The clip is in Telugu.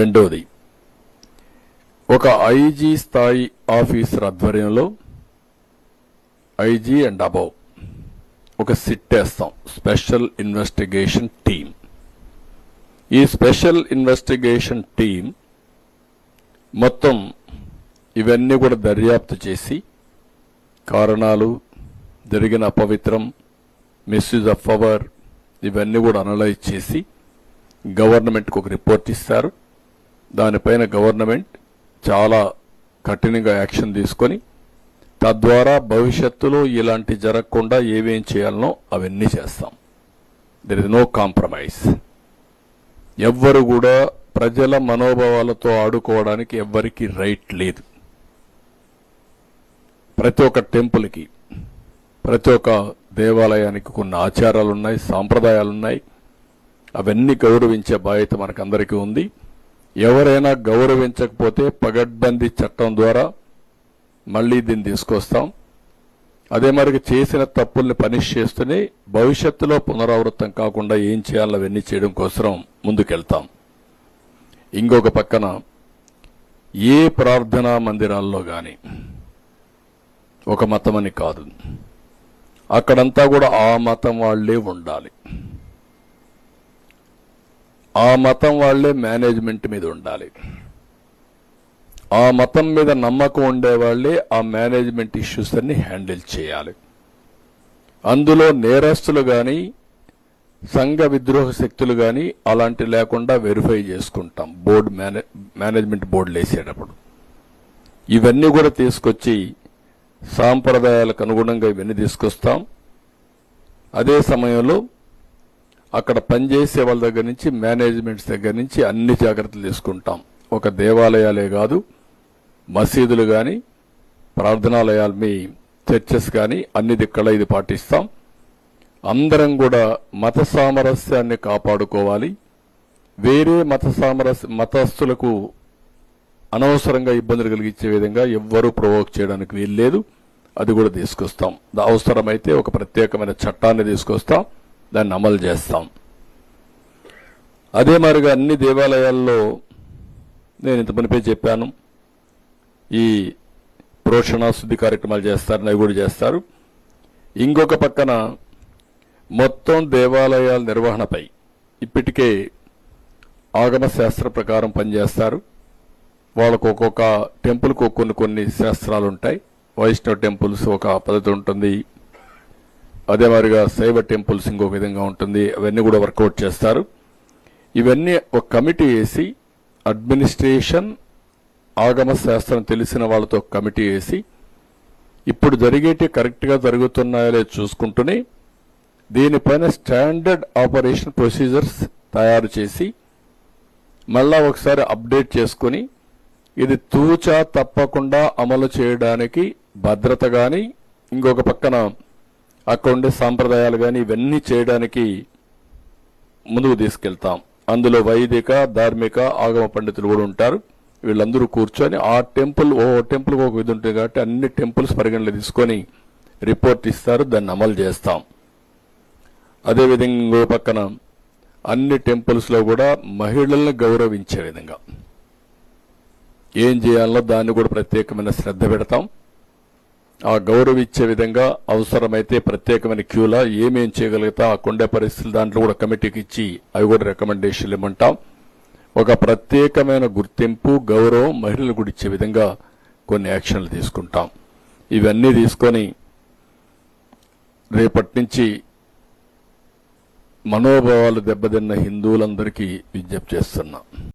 రెండోది ఒక ఐజీ స్థాయి ఆఫీసర్ ఆధ్వర్యంలో ఐజీ అండ్ అబౌవ్ ఒక సిట్ వేస్తాం స్పెషల్ ఇన్వెస్టిగేషన్ టీం ఈ స్పెషల్ ఇన్వెస్టిగేషన్ టీం మొత్తం ఇవన్నీ కూడా దర్యాప్తు చేసి కారణాలు జరిగిన అపవిత్రం మిస్యూజ్ ఆఫ్ పవర్ ఇవన్నీ కూడా అనలైజ్ చేసి గవర్నమెంట్కి ఒక రిపోర్ట్ ఇస్తారు. దానిపైన గవర్నమెంట్ చాలా కఠినంగా యాక్షన్ తీసుకొని తద్వారా భవిష్యత్తులో ఇలాంటి జరగకుండా ఏమేం చేయాలనో అవన్నీ చేస్తాం. దెర్ ఇస్ నో కాంప్రమైజ్ ఎవ్వరు కూడా ప్రజల మనోభావాలతో ఆడుకోవడానికి ఎవ్వరికి రైట్ లేదు. ప్రతి ఒక్క టెంపుల్కి ప్రతి ఒక్క దేవాలయానికి కొన్ని ఆచారాలు ఉన్నాయి సాంప్రదాయాలు ఉన్నాయి అవన్నీ గౌరవించే బాధ్యత మనకందరికీ ఉంది. ఎవరైనా గౌరవించకపోతే పగడ్బందీ చట్టం ద్వారా మళ్ళీ దీన్ని తీసుకొస్తాం. అదే మరి చేసిన తప్పుల్ని పనిష్ చేస్తూనే భవిష్యత్తులో పునరావృతం కాకుండా ఏం చేయాలో అవన్నీ చేయడం కోసం ముందుకెళ్తాం. ఇంకొక పక్కన ఏ ప్రార్థనా మందిరాల్లో కానీ ఒక మతమని కాదు. అక్కడంతా కూడా ఆ మతం వాళ్ళే ఉండాలి. ఆ మతం వాళ్ళే మేనేజ్మెంట్ మీద ఉండాలి. ఆ మతం మీద నమ్మకం ఉండేవాళ్ళే ఆ మేనేజ్మెంట్ ఇష్యూస్ అన్ని హ్యాండిల్ చేయాలి. అందులో నేరస్తులు కానీ సంఘ విద్రోహ శక్తులు కానీ అలాంటి లేకుండా వెరిఫై చేసుకుంటాం. బోర్డు మేనే మేనేజ్మెంట్ బోర్డులు వేసేటప్పుడు ఇవన్నీ కూడా తీసుకొచ్చి సాంప్రదాయాలకు అనుగుణంగా ఇవన్నీ తీసుకొస్తాం. అదే సమయంలో అక్కడ పనిచేసే వాళ్ళ దగ్గర నుంచి మేనేజ్మెంట్స్ దగ్గర నుంచి అన్ని జాగ్రత్తలు తీసుకుంటాం. ఒక దేవాలయాలే కాదు మసీదులు కానీ ప్రార్థనాలయాలు మీ చర్చెస్ కానీ అన్ని దిక్కల ఇది పాటిస్తాం. అందరం కూడా మత సామరస్యాన్ని కాపాడుకోవాలి. వేరే మత సామరస్య మతస్థులకు అనవసరంగా ఇబ్బందులు కలిగించే విధంగా ఎవ్వరూ ప్రొవోక్ చేయడానికి వీల్లేదు. అది కూడా తీసుకొస్తాం. దా- అవసరమైతే ఒక ప్రత్యేకమైన చట్టాన్ని తీసుకొస్తాం. దాన్ని అమలు చేస్తాం. అదే మరిగా అన్ని దేవాలయాల్లో నేను ఇంత మునిపే చెప్పాను. ఈ ప్రోక్షణ శుద్ధి కార్యక్రమాలు చేస్తారు అవి కూడా చేస్తారు. ఇంకొక పక్కన మొత్తం దేవాలయాల నిర్వహణపై ఇప్పటికే ఆగమ శాస్త్ర ప్రకారం పనిచేస్తారు. వాళ్ళకు ఒక్కొక్క టెంపుల్కు కొన్ని కొన్ని శాస్త్రాలు ఉంటాయి వైష్ణవ టెంపుల్స్ ఒక పద్ధతి ఉంటుంది. అదే మాదిరిగా సైబర్ టెంపుల్స్ ఇంకో విధంగా ఉంటుంది. అవన్నీ కూడా వర్కౌట్ చేస్తారు. ఇవన్నీ ఒక కమిటీ వేసి అడ్మినిస్ట్రేషన్ ఆగమ శాస్త్రం తెలిసిన వాళ్ళతో కమిటీ వేసి ఇప్పుడు జరిగేటి కరెక్ట్గా జరుగుతున్నాయో లేదో చూసుకుంటూనే దీనిపైన స్టాండర్డ్ ఆపరేషన్ ప్రొసీజర్స్ తయారు చేసి మళ్ళా ఒకసారి అప్డేట్ చేసుకుని ఇది తూచా తప్పకుండా అమలు చేయడానికి భద్రత కానీ ఇంకొక పక్కన అక్కడ ఉండే సాంప్రదాయాలు కానీ ఇవన్నీ చేయడానికి ముందుకు తీసుకెళ్తాం. అందులో వైదిక ధార్మిక ఆగమ పండితులు కూడా ఉంటారు. వీళ్ళందరూ కూర్చొని ఆ టెంపుల్ ఓ టెంపుల్ ఒక ఇది ఉంటుంది కాబట్టి అన్ని టెంపుల్స్ పరిగణలో తీసుకొని రిపోర్ట్ ఇస్తారు దాన్ని అమలు చేస్తాం. అదేవిధంగా ఇంకో పక్కన అన్ని టెంపుల్స్లో కూడా మహిళలను గౌరవించే విధంగా. ఏం చేయాలో దాన్ని కూడా ప్రత్యేకమైన శ్రద్ధ పెడతాం. ఆ గౌరవించే విధంగా అవసరమైతే ప్రత్యేకమైన క్యూలా ఏమేం చేయగలుగుతా ఆ కొండే పరిస్థితులు దాంట్లో కూడా కమిటీకి ఇచ్చి అవి కూడా రికమెండేషన్లు ఇమ్మంటాం. ఒక ప్రత్యేకమైన గుర్తింపు గౌరవం మహిళలు కూడా ఇచ్చే విధంగా కొన్ని యాక్షన్లు తీసుకుంటాం. ఇవన్నీ తీసుకొని రేపటి నుంచి మనోభావాలు దెబ్బతిన్న హిందువులందరికీ విజ్ఞప్తి చేస్తున్నా.